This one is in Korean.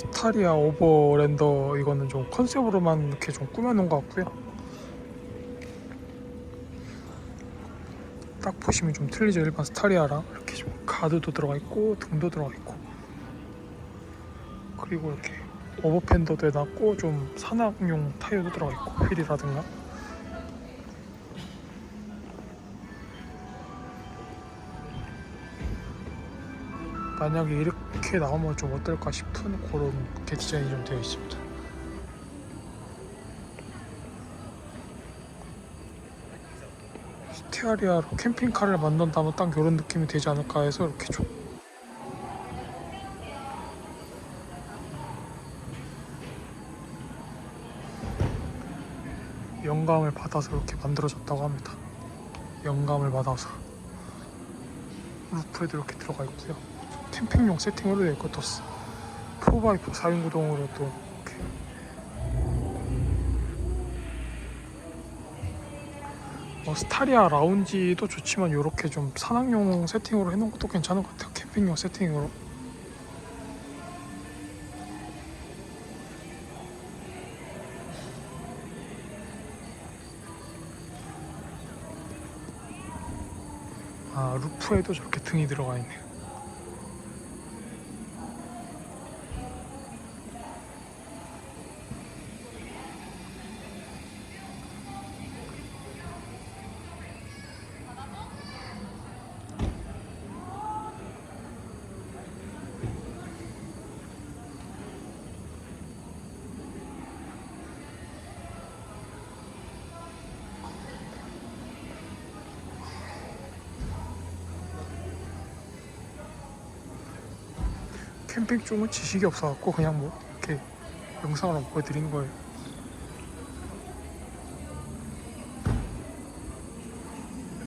스타리아 오버랜더 이거는 좀 컨셉으로만 이렇게 좀 꾸며놓은 것 같고요. 딱 보시면 좀 틀리죠. 일반 스타리아랑 이렇게 좀 가드도 들어가 있고 등도 들어가 있고. 그리고 이렇게 오버팬더도 해놨고 좀 산악용 타이어도 들어가 있고 휠이라든가 만약에 이렇게 나오면 좀 어떨까 싶은 그런 게 디자인이 좀 되어 있습니다. 스테아리아로 캠핑카를 만든다면 딱 이런 느낌이 되지 않을까 해서 이렇게 좀 영감을 받아서 이렇게 만들어졌다고 합니다. 영감을 받아서 루프에도 이렇게 들어가 있고요. 캠핑용 세팅으로 되어 있고 또 4x4 4인 구동으로 또 이렇게 뭐 스타리아 라운지도 좋지만 이렇게 좀 산악용 세팅으로 해놓은 것도 괜찮은 것 같아요. 캠핑용 세팅으로. 아 루프에도 저렇게 등이 들어가 있네요. 캠핑 쪽은 지식이 없어갖고 그냥 뭐 이렇게 영상으로 보여드리는 거예요.